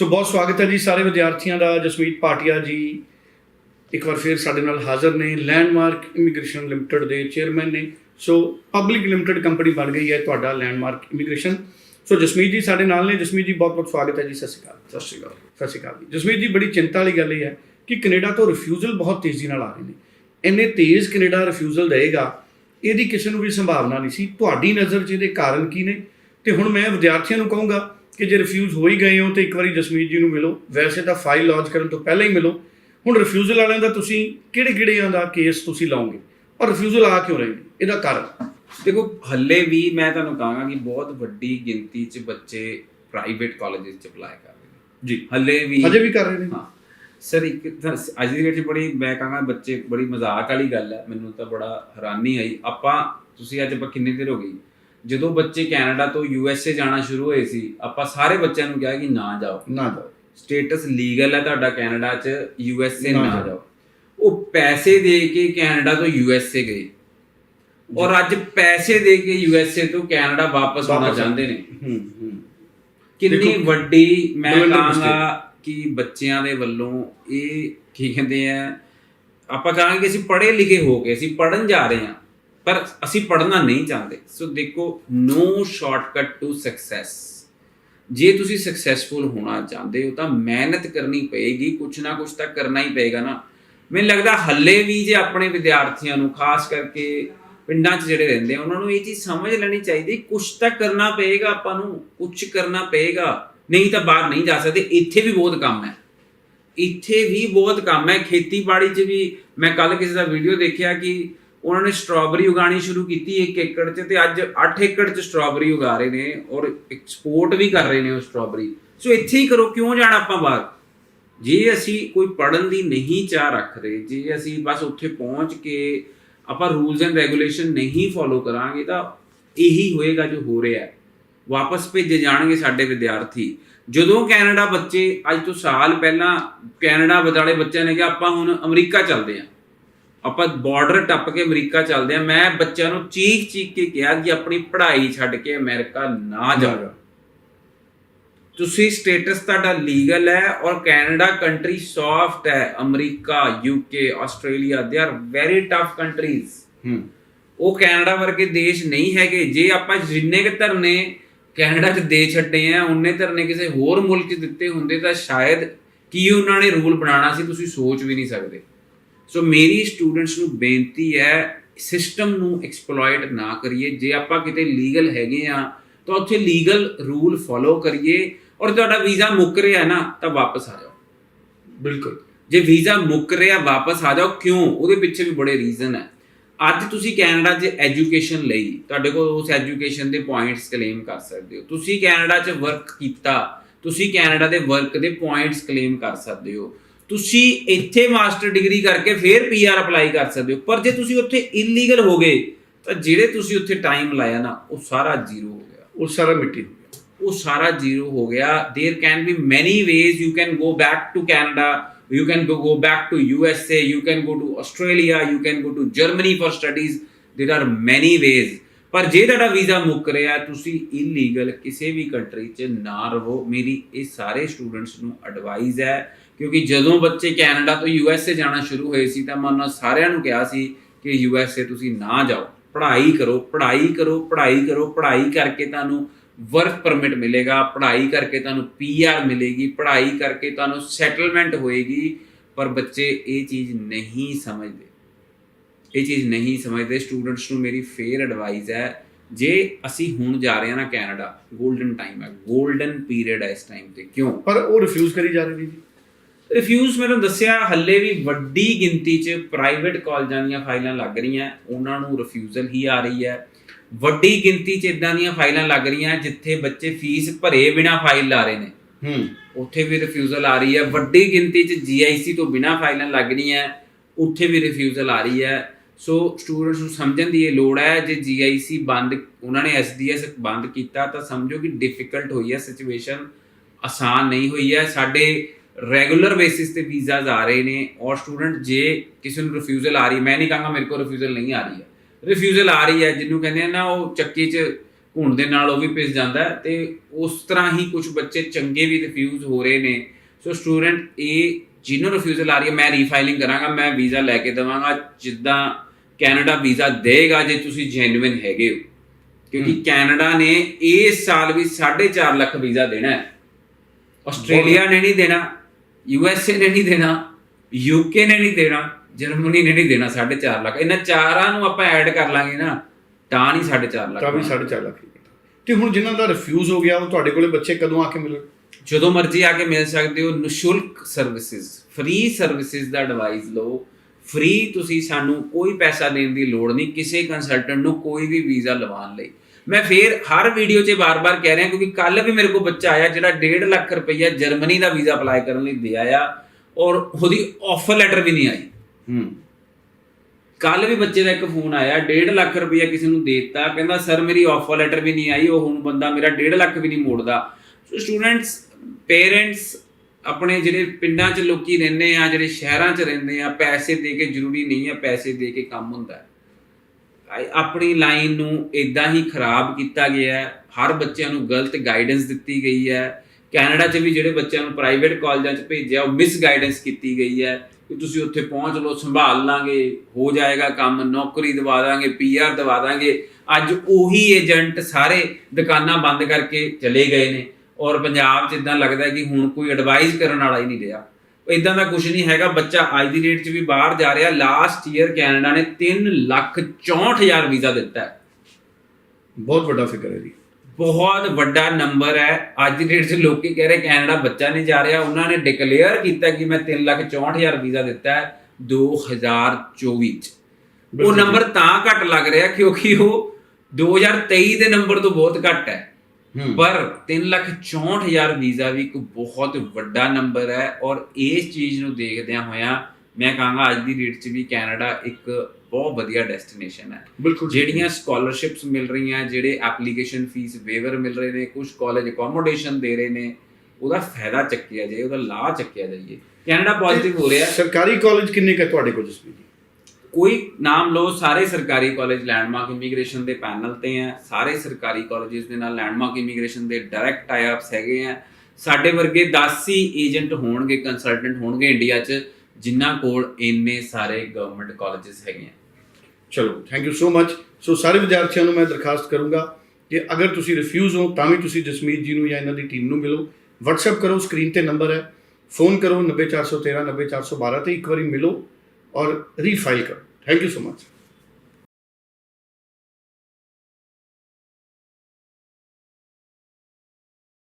ਸੋ ਬਹੁਤ ਸਵਾਗਤ ਹੈ ਜੀ ਸਾਰੇ ਵਿਦਿਆਰਥੀਆਂ ਦਾ ਜਸਮੀਤ ਪਾਟਿਆ ਜੀ। ਇੱਕ ਵਾਰ ਫਿਰ ਸਾਡੇ ਨਾਲ ਹਾਜ਼ਰ ਨੇ ਲੈਂਡਮਾਰਕ ਇਮੀਗ੍ਰੇਸ਼ਨ ਲਿਮਟਿਡ ਦੇ ਚੇਅਰਮੈਨ ਨੇ। ਸੋ ਪਬਲਿਕ ਲਿਮਟਿਡ ਕੰਪਨੀ ਬਣ ਗਈ ਹੈ ਤੁਹਾਡਾ ਲੈਂਡਮਾਰਕ ਇਮੀਗ੍ਰੇਸ਼ਨ ਸੋ ਜਸਮੀਤ ਜੀ ਸਾਡੇ ਨਾਲ ਨੇ। ਜਸਮੀਤ ਜੀ ਬਹੁਤ ਬਹੁਤ ਸਵਾਗਤ ਹੈ ਜੀ। ਸਤਿ ਸ਼੍ਰੀ ਅਕਾਲ। ਸਤਿ ਸ਼੍ਰੀ ਅਕਾਲ। ਸਤਿ ਸ਼੍ਰੀ ਅਕਾਲ ਜਸਮੀਤ ਜੀ ਬੜੀ ਚਿੰਤਾ ਵਾਲੀ ਗੱਲ ਇਹ ਹੈ ਕਿ ਕੈਨੇਡਾ ਤੋਂ ਰਿਫਿਊਜ਼ਲ ਬਹੁਤ ਤੇਜ਼ੀ ਨਾਲ ਆ ਰਹੇ ਨੇ। ਇੰਨੇ ਤੇਜ਼ ਕੈਨੇਡਾ ਰਿਫਿਊਜ਼ਲ ਦੇਏਗਾ ਇਹਦੀ ਕਿਸੇ ਨੂੰ ਵੀ ਸੰਭਾਵਨਾ ਨਹੀਂ ਸੀ। ਤੁਹਾਡੀ ਨਜ਼ਰ 'ਚ ਇਹਦੇ ਕਾਰਨ ਕੀ ਨੇ? ਤੇ ਹੁਣ ਮੈਂ ਵਿਦਿਆਰਥੀਆਂ ਨੂੰ ਕਹੂੰਗਾ ਕਿ ਜੇ ਰਿਫਿਊਜ਼ ਹੋ ਹੀ ਗਏ ਹੋ ਤੇ ਇੱਕ ਵਾਰੀ ਜਸਮੀਤ ਜੀ ਨੂੰ ਮਿਲੋ। ਵੈਸੇ ਤਾਂ ਫਾਈਲ ਲੌਂਚ ਕਰਨ ਤੋਂ ਪਹਿਲਾਂ ਹੀ ਮਿਲੋ। ਹੁਣ ਰਿਫਿਊਜ਼ਲ ਵਾਲਿਆਂ ਦਾ ਤੁਸੀਂ ਕਿਹੜੇ ਕਿਹੜਿਆਂ ਦਾ ਕੇਸ ਤੁਸੀਂ ਲਾਓਗੇ? ਔਰ ਰਿਫਿਊਜ਼ਲ ਆ ਕਿਉਂ ਰਹੇ? ਇਹਦਾ ਕਾਰਨ? ਦੇਖੋ ਹੱਲੇ ਵੀ ਮੈਂ ਤੁਹਾਨੂੰ ਕਹਾਂਗਾ ਕਿ ਬਹੁਤ ਵੱਡੀ ਗਿਣਤੀ 'ਚ ਬੱਚੇ ਪ੍ਰਾਈਵੇਟ ਕਾਲਜਸ 'ਚ ਅਪਲਾਈ ਕਰ ਰਹੇ ਨੇ। ਜੀ। ਹੱਲੇ ਵੀ ਅਜੇ ਵੀ ਕਰ ਰਹੇ ਨੇ? ਹਾਂ। ਸਰ ਇੱਕ ਅੱਜ ਦੀ ਡੇਟ 'ਚ ਬੜੀ ਮੈਂ ਕਹਾਂਗਾ ਬੱਚੇ ਬੜੀ ਮਜ਼ਾਕ ਵਾਲੀ ਗੱਲ ਹੈ। ਮੈਨੂੰ ਤਾਂ ਬੜਾ ਹੈਰਾਨੀ ਆਈ। ਆਪਾਂ ਤੁਸੀਂ ਅੱਜ ਆਪਾਂ ਕਿੰਨੇ ਦਿਨ ਹੋ ਗਈ ਜਦੋਂ ਬੱਚੇ ਕੈਨੇਡਾ ਤੋਂ ਯੂ ਐਸ ਏ ਜਾਣਾ ਸ਼ੁਰੂ ਹੋਏ ਸੀ ਆਪਾਂ ਸਾਰੇ ਬੱਚਿਆਂ ਨੂੰ ਕਿਹਾ ਕਿ ਨਾ ਜਾਓ। ਨਾ ਜਾਓ। ਸਟੇਟਸ ਲੀਗਲ ਹੈ ਤੁਹਾਡਾ ਕੈਨੇਡਾ 'ਚ ਯੂ ਐਸ ਏ ਨਾ ਜਾਓ। ਉਹ ਪੈਸੇ ਦੇ ਕੇ ਕੈਨੇਡਾ ਤੋਂ ਯੂ ਐਸ ਏ ਗਏ। ਔਰ ਅੱਜ ਪੈਸੇ ਦੇ ਕੇ ਯੂ ਐਸ ਏ ਤੋਂ ਕੈਨੇਡਾ ਵਾਪਸ ਆਉਣਾ ਚਾਹੁੰਦੇ ਨੇ। ਹੂੰ ਹੂੰ। ਕਿੰਨੀ ਵੱਡੀ ਮੈਂ ਕਹਾਂਗਾ ਕਿ ਬੱਚਿਆਂ ਦੇ ਵੱਲੋਂ ਇਹ ਕੀ ਕਹਿੰਦੇ ਆ ਆਪਾਂ ਕਹਾਂਗੇ ਕਿ ਅਸੀਂ ਪੜ੍ਹੇ ਲਿਖੇ ਹੋ ਕੇ ਅਸੀਂ ਪੜਨ ਜਾ ਰਹੇ ਹਾਂ। ਪਰ ਅਸੀਂ ਪੜਨਾ ਨਹੀਂ ਚਾਹੁੰਦੇ। ਸੋ ਦੇਖੋ ਨੋ ਸ਼ਾਰਟਕਟ ਟੂ ਸਕਸੈਸ ਜੇ ਤੁਸੀਂ ਸਕਸੈਸਫੁਲ ਹੋਣਾ ਚਾਹੁੰਦੇ ਹੋ ਤਾਂ ਮਿਹਨਤ ਕਰਨੀ ਪਏਗੀ, ਕੁਛ ਨਾ ਕੁਛ ਤਾਂ ਕਰਨਾ ਹੀ ਪਏਗਾ ਨਾ। ਮੈਨੂੰ ਲੱਗਦਾ ਹੱਲੇ ਵੀ ਜੇ ਆਪਣੇ ਵਿਦਿਆਰਥੀਆਂ ਨੂੰ, ਖਾਸ ਕਰਕੇ ਪਿੰਡਾਂ 'ਚ ਜਿਹੜੇ ਰਹਿੰਦੇ ਆ, ਉਹਨਾਂ ਨੂੰ ਇਹ ਚੀਜ਼ ਸਮਝ ਲੈਣੀ ਚਾਹੀਦੀ, ਕੁਛ ਤਾਂ ਕਰਨਾ ਪਏਗਾ ਆਪਾਂ ਨੂੰ, ਕੁਛ ਕਰਨਾ ਪਏਗਾ, ਨਹੀਂ ਤਾਂ ਬਾਹਰ ਨਹੀਂ ਜਾ ਸਕਦੇ, ਇੱਥੇ ਵੀ ਬਹੁਤ ਕੰਮ ਹੈ। ਇੱਥੇ ਵੀ ਬਹੁਤ ਕੰਮ ਹੈ। ਖੇਤੀਬਾੜੀ 'ਚ ਵੀ ਮੈਂ ਕੱਲ ਕਿਸੇ ਦਾ ਵੀਡੀਓ ਦੇਖਿਆ ਕਿ ਉਹਨਾਂ ਨੇ ਸਟ੍ਰਾਬੇਰੀ ਉਗਾਣੀ ਸ਼ੁਰੂ ਕੀਤੀ 1 ਏਕੜ 'ਚ ਤੇ ਅੱਜ 8 ਏਕੜ 'ਚ ਸਟ੍ਰਾਬੇਰੀ ਉਗਾ ਰਹੇ ਨੇ ਔਰ ਐਕਸਪੋਰਟ ਵੀ ਕਰ ਰਹੇ ਨੇ ਉਹ ਸਟ੍ਰਾਬੇਰੀ ਸੋ ਇੱਥੇ ਹੀ ਕਰੋ ਕਿਉਂ ਜਾਣਾ ਆਪਾਂ ਬਾਹਰ ਜੇ ਅਸੀਂ ਕੋਈ ਪੜਨ ਦੀ ਨਹੀਂ ਚਾਹ ਰੱਖ ਰਹੇ ਜੇ ਅਸੀਂ ਬਸ ਉੱਥੇ ਪਹੁੰਚ ਕੇ ਆਪਾਂ ਰੂਲਸ ਐਂਡ ਰੈਗੂਲੇਸ਼ਨ ਨਹੀਂ ਫੋਲੋ ਕਰਾਂਗੇ ਤਾਂ ਇਹੀ ਹੋਏਗਾ ਜੋ ਹੋ ਰਿਹਾ ਹੈ ਵਾਪਸ ਭੇਜੇ ਜਾਣਗੇ ਸਾਡੇ ਵਿਦਿਆਰਥੀ ਜਦੋਂ ਕੈਨੇਡਾ ਬੱਚੇ ਅੱਜ ਤੋਂ ਸਾਲ ਪਹਿਲਾਂ ਕੈਨੇਡਾ ਵਾਲੇ ਬੱਚਿਆਂ ਨੇ ਕਿਹਾ ਆਪਾਂ ਹੁਣ ਅਮਰੀਕਾ ਚੱਲਦੇ ਆਂ ਆਪਾਂ ਬਾਰਡਰ ਟੱਪ ਕੇ ਅਮਰੀਕਾ ਚੱਲਦੇ ਆਂ ਮੈਂ ਬੱਚਿਆਂ ਨੂੰ ਚੀਖ ਚੀਖ ਕੇ ਕਿਹਾ ਕਿ ਆਪਣੀ ਪੜ੍ਹਾਈ ਛੱਡ ਕੇ ਅਮਰੀਕਾ ਨਾ ਜਾਓ। ਤੁਸੀਂ ਸਟੇਟਸ ਤੁਹਾਡਾ ਲੀਗਲ ਹੈ ਔਰ ਕੈਨੇਡਾ ਕੰਟਰੀ ਸੌਫਟ ਹੈ ਅਮਰੀਕਾ ਯੂਕੇ ਆਸਟ੍ਰੇਲੀਆ ਦੇ ਆਰ ਵੈਰੀ ਟਫ ਕੰਟਰੀਜ਼ ਹੂੰ। ਉਹ ਕੈਨੇਡਾ ਵਰਗੇ ਦੇਸ਼ ਨਹੀਂ ਹੈਗੇ। ਜੇ ਆਪਾਂ ਜਿੰਨੇ ਕੁ ਧਰਨੇ ਕੈਨੇਡਾ 'ਚ ਦੇ ਛੱਡੇ ਆ ਉਹਨੇ ਧਰਨੇ ਕਿਸੇ ਹੋਰ ਮੁਲਕ 'ਚ ਦਿੱਤੇ ਹੁੰਦੇ ਤਾਂ ਸ਼ਾਇਦ ਕੀ ਉਹਨਾਂ ਨੇ ਰੂਲ ਬਣਾਉਣਾ ਸੀ ਤੁਸੀਂ ਸੋਚ ਵੀ ਨਹੀਂ ਸਕਦੇ। ਸੋ ਮੇਰੀ ਸਟੂਡੈਂਟਸ ਨੂੰ ਬੇਨਤੀ ਹੈ ਸਿਸਟਮ ਨੂੰ ਐਕਸਪਲੋਇਟ ਨਾ ਕਰੀਏ ਜੇ ਆਪਾਂ ਕਿਤੇ ਲੀਗਲ ਹੈਗੇ ਆ ਤਾਂ ਉੱਥੇ ਲੀਗਲ ਰੂਲ ਫੋਲੋ ਕਰੀਏ ਔਰ ਤੁਹਾਡਾ ਵੀਜ਼ਾ ਮੁੱਕ ਰਿਹਾ ਨਾ ਤਾਂ ਵਾਪਸ ਆ ਜਾਓ ਬਿਲਕੁਲ ਜੇ ਵੀਜ਼ਾ ਮੁੱਕ ਰਿਹਾ ਵਾਪਸ ਆ ਜਾਓ ਕਿਉਂ ਉਹਦੇ ਪਿੱਛੇ ਵੀ ਬੜੇ ਰੀਜ਼ਨ ਹੈ ਅੱਜ ਤੁਸੀਂ ਕੈਨੇਡਾ 'ਚ ਐਜੂਕੇਸ਼ਨ ਲਈ ਤੁਹਾਡੇ ਕੋਲ ਉਸ ਐਜੂਕੇਸ਼ਨ ਦੇ ਪੁਆਇੰਟਸ ਕਲੇਮ ਕਰ ਸਕਦੇ ਹੋ ਤੁਸੀਂ ਕੈਨੇਡਾ 'ਚ ਵਰਕ ਕੀਤਾ ਤੁਸੀਂ ਕੈਨੇਡਾ ਦੇ ਵਰਕ ਦੇ ਪੁਆਇੰਟਸ ਕਲੇਮ ਕਰ ਸਕਦੇ ਹੋ ਤੁਸੀਂ ਇੱਥੇ ਮਾਸਟਰ ਡਿਗਰੀ ਕਰਕੇ ਫੇਰ ਪੀਆਰ ਅਪਲਾਈ ਕਰ ਸਕਦੇ ਹੋ ਪਰ ਜੇ ਤੁਸੀਂ ਉੱਥੇ ਇਲੀਗਲ ਹੋ ਗਏ ਤਾਂ ਜਿਹੜੇ ਤੁਸੀਂ ਉੱਥੇ ਟਾਈਮ ਲਾਇਆ ਨਾ ਉਹ ਸਾਰਾ ਜ਼ੀਰੋ ਹੋ ਗਿਆ ਉਹ ਸਾਰਾ ਮਿੱਟੀ ਹੋ ਗਿਆ ਉਹ ਸਾਰਾ ਜ਼ੀਰੋ ਹੋ ਗਿਆ there can be many ways you can go back to canada you can go, go back to usa you can go to australia you can go to germany for studies there are many ways ਪਰ ਜੇ ਤੁਹਾਡਾ visa ਮੁੱਕ ਰਿਹਾ, ਤੁਸੀਂ illegal ਕਿਸੇ ਵੀ country 'ਚ ਨਾ ਰਹੋ। ਮੇਰੀ ਇਹ ਸਾਰੇ ਸਟੂਡੈਂਟਸ ਨੂੰ ਐਡਵਾਈਸ ਹੈ, ਕਿਉਂਕਿ ਜਦੋਂ ਬੱਚੇ ਕੈਨੇਡਾ ਤੋਂ ਯੂ ਐਸ ਏ ਜਾਣਾ ਸ਼ੁਰੂ ਹੋਏ ਸੀ, ਤਾਂ ਮੈਂ ਉਹਨਾਂ ਸਾਰਿਆਂ ਨੂੰ ਕਿਹਾ ਸੀ ਕਿ ਯੂ ਐਸ ਏ ਤੁਸੀਂ ਨਾ ਜਾਓ। ਪੜ੍ਹਾਈ ਕਰੋ ਪੜ੍ਹਾਈ ਕਰੋ ਪੜ੍ਹਾਈ ਕਰੋ, ਪੜ੍ਹਾਈ ਕਰਕੇ ਤੁਹਾਨੂੰ ਵਰਕ ਪਰਮਿਟ ਮਿਲੇਗਾ, ਪੜ੍ਹਾਈ ਕਰਕੇ ਤੁਹਾਨੂੰ ਪੀਆਰ ਮਿਲੇਗੀ, ਪੜ੍ਹਾਈ ਕਰਕੇ ਤੁਹਾਨੂੰ ਸੈਟਲਮੈਂਟ ਹੋਏਗੀ। ਪਰ ਬੱਚੇ ਇਹ ਚੀਜ਼ ਨਹੀਂ ਸਮਝਦੇ। ਇਹ ਚੀਜ਼ ਨਹੀਂ ਸਮਝਦੇ। ਸਟੂਡੈਂਟਸ ਨੂੰ ਮੇਰੀ ਫੇਰ ਐਡਵਾਈਸ ਹੈ ਜੇ ਅਸੀਂ ਹੁਣ ਜਾ ਰਹੇ ਹਾਂ ਨਾ ਕੈਨੇਡਾ 골ਡਨ ਟਾਈਮ ਹੈ। 골ਡਨ ਪੀਰੀਅਡ ਹੈ ਇਸ ਟਾਈਮ ਤੇ। ਕਿਉਂ? ਪਰ ਉਹ ਰਿਫਿਊਜ਼ ਕਰੀ ਜਾ ਰਹੇ ਨੇ ਜੀ। ਰਿਫਿਊਜ਼ ਮੈਨੂੰ ਦੱਸਿਆ ਹੱਲੇ ਵੀ ਵੱਡੀ ਗਿਣਤੀ 'ਚ ਪ੍ਰਾਈਵੇਟ ਕਾਲਜਾਂ ਦੀਆਂ ਫਾਈਲਾਂ ਲੱਗ ਰਹੀਆਂ। ਉਹਨਾਂ ਨੂੰ ਰਿਫਿਊਜ਼ਲ ਹੀ ਆ ਰਹੀ ਹੈ। ਵੱਡੀ ਗਿਣਤੀ 'ਚ ਇਦਾਂ ਦੀਆਂ ਫਾਈਲਾਂ ਲੱਗ ਰਹੀਆਂ ਜਿੱਥੇ ਬੱਚੇ ਫੀਸ ਭਰੇ ਬਿਨਾ ਫਾਈਲ ਲਾ ਰਹੇ ਨੇ। ਹੂੰ। ਉੱਥੇ ਵੀ ਰਿਫਿਊਜ਼ਲ ਆ ਰਹੀ ਹੈ। ਵੱਡੀ ਗਿਣਤੀ 'ਚ ਜੀਆਈਸੀ ਤੋਂ ਬਿਨਾ ਫਾਈਲਾਂ ਲੱਗ ਰਹੀਆਂ। ਉੱਥੇ ਵੀ ਰਿਫਿਊਜ਼ਲ ਆ ਰਹੀ ਹੈ। ਸੋ ਸਟੂਡੈਂਟਸ ਨੂੰ ਸਮਝਣ ਦੀ ਇਹ ਲੋੜ ਹੈ, ਜੇ ਜੀਆਈਸੀ ਬੰਦ, ਉਹਨਾਂ ਨੇ ਐਸਡੀਐਸ ਬੰਦ ਕੀਤਾ, ਤਾਂ ਸਮਝੋ ਕਿ ਡਿਫਿਕਲਟ ਹੋਈ ਹੈ ਸਿਚੁਏਸ਼ਨ ਆਸਾਨ ਨਹੀਂ ਹੋਈ ਹੈ। ਸਾਡੇ ਰੈਗੂਲਰ ਬੇਸਿਸ ਤੇ ਵੀਜ਼ਾਸ ਆ ਰਹੇ ਨੇ ਔਰ ਸਟੂਡੈਂਟ ਜੇ ਕਿਸੇ ਨੂੰ ਰਿਫਿਊਜ਼ਲ ਆ ਰਹੀ ਮੈਂ ਨਹੀਂ ਕਹਾਂਗਾ ਮੇਰੇ ਕੋਲ ਰਿਫਿਊਜ਼ਲ ਨਹੀਂ ਆ ਰਹੀ ਹੈ। ਰਿਫਿਊਜ਼ਲ ਆ ਰਹੀ ਹੈ, ਜਿਹਨੂੰ ਕਹਿੰਦੇ ਆ ਨਾ, ਉਹ ਚੱਕੀ 'ਚ ਘੁਣ ਦੇ ਨਾਲ ਉਹ ਵੀ ਪਿਸ ਜਾਂਦਾ ਹੈ ਤੇ ਉਸ ਤਰ੍ਹਾਂ ਹੀ ਕੁਝ ਬੱਚੇ ਚੰਗੇ ਵੀ ਰਿਫਿਊਜ਼ ਹੋ ਰਹੇ ਨੇ। ਸੋ ਸਟੂਡੈਂਟ ਇਹ ਜਿਹਨੂੰ ਰਿਫਿਊਜ਼ਲ ਆ ਰਹੀ ਹੈ, ਮੈਂ ਰੀਫਾਈਲਿੰਗ ਕਰਾਂਗਾ, ਮੈਂ ਵੀਜ਼ਾ ਲੈ ਕੇ ਦੇਵਾਂਗਾ, ਜਿੱਦਾਂ ਕੈਨੇਡਾ ਵੀਜ਼ਾ ਦੇਗਾ ਜੇ ਤੁਸੀਂ ਜੈਨੂਇਨ ਹੈਗੇ ਹੋ। ਕਿਉਂਕਿ। ਕੈਨੇਡਾ ਨੇ ਇਸ ਸਾਲ ਵੀ 4.5 ਲੱਖ ਵੀਜ਼ਾ ਦੇਣਾ ਹੈ। ਆਸਟ੍ਰੇਲੀਆ ਨੇ ਨਹੀਂ ਦੇਣਾ ਯੂ ਐਸ ਏ ਨੇ ਨਹੀਂ ਦੇਣਾ ਯੂਕੇ ਨੇ ਨਹੀਂ ਦੇਣਾ ਜਰਮਨੀ ਨੇ ਨਹੀਂ ਦੇਣਾ 4.5 ਲੱਖ। ਇਹਨਾਂ ਚਾਰਾਂ ਨੂੰ ਆਪਾਂ ਐਡ ਕਰ ਲਾਂਗੇ ਨਾ ਤਾਂ ਨਹੀਂ 4.5 ਲੱਖ ਤਾਂ ਵੀ 4.5 ਲੱਖ ਤੇ ਹੁਣ ਜਿਨ੍ਹਾਂ ਦਾ ਰਿਫਿਊਜ਼ ਹੋ ਗਿਆ ਉਹ ਤੁਹਾਡੇ ਕੋਲੇ ਬੱਚੇ ਕਦੋਂ ਆ ਕੇ ਮਿਲਣ? ਜਦੋਂ ਮਰਜ਼ੀ ਆ ਕੇ ਮਿਲ ਸਕਦੇ ਹੋ ਨਿਸ਼ੁਲਕ ਸਰਵਿਸਿਜ਼ ਫ੍ਰੀ ਸਰਵਿਸਿਜ਼ ਦਾ ਡਿਵਾਈਸ ਲਓ। ਫ੍ਰੀ ਤੁਸੀਂ ਸਾਨੂੰ ਕੋਈ ਪੈਸਾ ਦੇਣ ਦੀ ਲੋੜ ਨਹੀਂ ਕਿਸੇ ਕੰਸਲਟੈਂਟ ਨੂੰ ਕੋਈ ਵੀ ਵੀਜ਼ਾ ਲਵਾਉਣ ਲਈ। ਮੈਂ ਫੇਰ ਹਰ ਵੀਡੀਓ 'ਚ ਬਾਰ-ਬਾਰ ਕਹਿ ਰਿਹਾ ਕਿਉਂਕਿ ਕੱਲ ਵੀ ਮੇਰੇ ਕੋਲ ਬੱਚਾ ਆਇਆ ਜਿਹੜਾ 1.5 ਲੱਖ ਰੁਪਈਆ ਜਰਮਨੀ ਦਾ ਵੀਜ਼ਾ ਅਪਲਾਈ ਕਰਨ ਲਈ ਦੇ ਆਇਆ ਔਰ ਉਹਦੀ ਆਫਰ ਲੈਟਰ ਵੀ ਨਹੀਂ ਆਈ। ਹੂੰ। ਕੱਲ ਵੀ ਬੱਚੇ ਦਾ ਇੱਕ ਫੋਨ ਆਇਆ 1.5 ਲੱਖ ਰੁਪਈਆ ਕਿਸੇ ਨੂੰ ਦੇ ਦਿੱਤਾ ਕਹਿੰਦਾ ਸਰ ਮੇਰੀ ਆਫਰ ਲੈਟਰ ਵੀ ਨਹੀਂ ਆਈ ਉਹ ਹੁਣ ਬੰਦਾ ਮੇਰਾ 1.5 ਲੱਖ ਵੀ ਨਹੀਂ ਮੋੜਦਾ। ਸੋ ਸਟੂਡੈਂਟਸ ਪੇਰੈਂਟਸ ਆਪਣੇ ਜਿਹੜੇ ਪਿੰਡਾਂ 'ਚ ਲੋਕੀ ਰਹਿੰਦੇ ਆ, ਜਿਹੜੇ ਸ਼ਹਿਰਾਂ 'ਚ ਰਹਿੰਦੇ ਆ, ਪੈਸੇ ਦੇ ਕੇ ਜ਼ਰੂਰੀ ਨਹੀਂ ਹੈ ਪੈਸੇ ਦੇ ਕੇ ਕੰਮ ਹੁੰਦਾ। ਆਪਣੀ ਲਾਈਨ ਨੂੰ ਇਦਾਂ ਹੀ ਖਰਾਬ ਕੀਤਾ ਗਿਆ ਹੈ, ਹਰ ਬੱਚਿਆਂ ਨੂੰ ਗਲਤ ਗਾਈਡੈਂਸ ਦਿੱਤੀ ਗਈ ਹੈ। ਕੈਨੇਡਾ 'ਚ ਵੀ ਜਿਹੜੇ ਬੱਚਿਆਂ ਨੂੰ ਪ੍ਰਾਈਵੇਟ ਕਾਲਜਾਂ 'ਚ ਭੇਜਿਆ, ਉਹ ਮਿਸ ਗਾਈਡੈਂਸ ਕੀਤੀ ਗਈ ਹੈ ਕਿ ਤੁਸੀਂ ਉੱਥੇ ਪਹੁੰਚ ਲਓ, ਸੰਭਾਲ ਲਾਂਗੇ, ਹੋ ਜਾਏਗਾ ਕੰਮ, ਨੌਕਰੀ ਦਵਾ ਦਾਂਗੇ ਪੀਆਰ ਦਵਾ ਦਾਂਗੇ। ਅੱਜ ਉਹੀ ਏਜੰਟ ਸਾਰੇ ਦੁਕਾਨਾਂ ਬੰਦ ਕਰਕੇ ਚਲੇ ਗਏ ਨੇ। ਔਰ ਪੰਜਾਬ 'ਚ ਇਦਾਂ ਲੱਗਦਾ ਹੈ ਕਿ ਹੁਣ ਕੋਈ ਐਡਵਾਈਸ ਕਰਨ ਵਾਲਾ ਹੀ ਨਹੀਂ ਰਿਹਾ। ਇਦਾਂ ਦਾ ਕੁਝ ਨਹੀਂ ਹੈਗਾ। ਬੱਚਾ ਅੱਜ ਦੀ ਡੇਟ 'ਚ ਵੀ ਬਾਹਰ ਜਾ ਰਿਹਾ। ਲਾਸਟ ਈਅਰ ਕੈਨੇਡਾ ਨੇ 3 ਲੱਖ 64000 ਵੀਜ਼ਾ ਦਿੱਤਾ ਹੈ। ਬਹੁਤ ਵੱਡਾ ਫਿਗਰ ਹੈ ਜੀ। ਬਹੁਤ ਵੱਡਾ ਨੰਬਰ ਹੈ। ਅੱਜ ਦੀ ਡੇਟ 'ਚ ਲੋਕੀ ਕਹਿ ਰਹੇ ਕੈਨੇਡਾ ਬੱਚਾ ਨਹੀਂ ਜਾ ਰਿਹਾ। ਉਹਨਾਂ ਨੇ ਡਿਕਲੇਅਰ ਕੀਤਾ ਕਿ ਮੈਂ 3 ਲੱਖ 64000 ਵੀਜ਼ਾ ਦਿੱਤਾ ਹੈ 2024 'ਚ। ਉਹ। ਨੰਬਰ ਤਾਂ ਘੱਟ ਲੱਗ ਰਿਹਾ ਕਿਉਂਕਿ ਉਹ 2023 ਦੇ ਨੰਬਰ ਤੋਂ ਬਹੁਤ ਘੱਟ ਹੂੰ। ਪਰ 3 ਲੱਖ 64000 ਵੀਜ਼ਾ ਵੀ ਇੱਕ ਬਹੁਤ ਵੱਡਾ ਨੰਬਰ ਹੈ ਔਰ ਇਸ ਚੀਜ਼ ਨੂੰ ਦੇਖਦਿਆਂ ਹੋਇਆਂ ਮੈਂ ਕਹਾਂਗਾ ਅੱਜ ਦੀ ਡੇਟ 'ਚ ਵੀ ਕੈਨੇਡਾ ਇੱਕ ਬਹੁਤ ਵਧੀਆ ਡੈਸਟੀਨੇਸ਼ਨ ਹੈ। ਜਿਹੜੀਆਂ ਸਕਾਲਰਸ਼ਿਪਸ ਮਿਲ ਰਹੀਆਂ ਜਿਹੜੇ ਐਪਲੀਕੇਸ਼ਨ ਫੀਸ ਵੇਵਰ ਮਿਲ ਰਹੇ ਨੇ ਕੁਝ ਕਾਲਜ ਅਕੋਮੋਡੇਸ਼ਨ ਦੇ ਰਹੇ ਨੇ ਉਹਦਾ ਫਾਇਦਾ ਚੱਕਿਆ ਜਾਏ ਉਹਦਾ ਲਾਭ ਚੱਕਿਆ ਜਾਈਏ। ਕੈਨੇਡਾ ਪੋਜ਼ਿਟਿਵ ਹੋ ਰਿਹਾ। ਸਰਕਾਰੀ ਕਾਲਜ ਕਿੰਨੇ ਕੁ ਤੁਹਾਡੇ ਕੋਲ ਜਸਪੀਤ ਜੀ? ਕੋਈ ਨਾਮ ਲਓ, ਸਾਰੇ ਸਰਕਾਰੀ ਕਾਲਜ ਲੈਂਡਮਾਰਕ ਇਮੀਗ੍ਰੇਸ਼ਨ ਦੇ ਪੈਨਲ ਤੇ ਆ ਸਾਰੇ ਸਰਕਾਰੀ ਕਾਲਜਸ ਦੇ ਨਾਲ ਲੈਂਡਮਾਰਕ ਇਮੀਗ੍ਰੇਸ਼ਨ ਦੇ ਡਾਇਰੈਕਟ ਟਾਈ ਅਪਸ ਹੈਗੇ ਆ ਸਾਡੇ ਵਰਗੇ 10 ਹੀ ਏਜੰਟ ਹੋਣਗੇ ਕੰਸਲਟੈਂਟ ਹੋਣਗੇ ਇੰਡੀਆ 'ਚ, ਜਿਨ੍ਹਾਂ ਕੋਲ ਇੰਨੇ ਸਾਰੇ ਗਵਰਨਮੈਂਟ ਕਾਲਜਸ ਹੈਗੇ ਆ ਚਲੋ thank you so much so ਸਾਰੇ ਵਿਦਿਆਰਥੀਆਂ ਨੂੰ ਮੈਂ ਦਰਖਾਸਤ ਕਰੂੰਗਾ ਕਿ ਅਗਰ ਤੁਸੀਂ ਰਿਫਿਊਜ਼ ਹੋ, ਤਾਂ ਵੀ ਤੁਸੀਂ ਜਸਮੀਤ ਜੀ ਨੂੰ ਜਾਂ ਇਹਨਾਂ ਦੀ ਟੀਮ ਨੂੰ ਮਿਲੋ। WhatsApp ਕਰੋ ਸਕਰੀਨ ਤੇ ਨੰਬਰ ਹੈ। ਫੋਨ ਕਰੋ 90413 90412 ਤੇ ਇੱਕ ਵਾਰੀ ਮਿਲੋ। ਔਰ ਰੀਫਾਈਲ ਕਰੋ ਥੈਂਕ ਯੂ ਸੋ ਮਚ